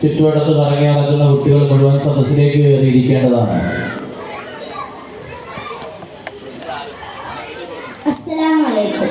ചുറ്റുവട്ടത്ത് കറങ്ങി നടക്കുന്ന കുട്ടികൾ മുഴുവൻ സദസ്സിലേക്ക് കയറിയിരിക്കേണ്ടതാണ്. അസ്സലാമലൈക്കും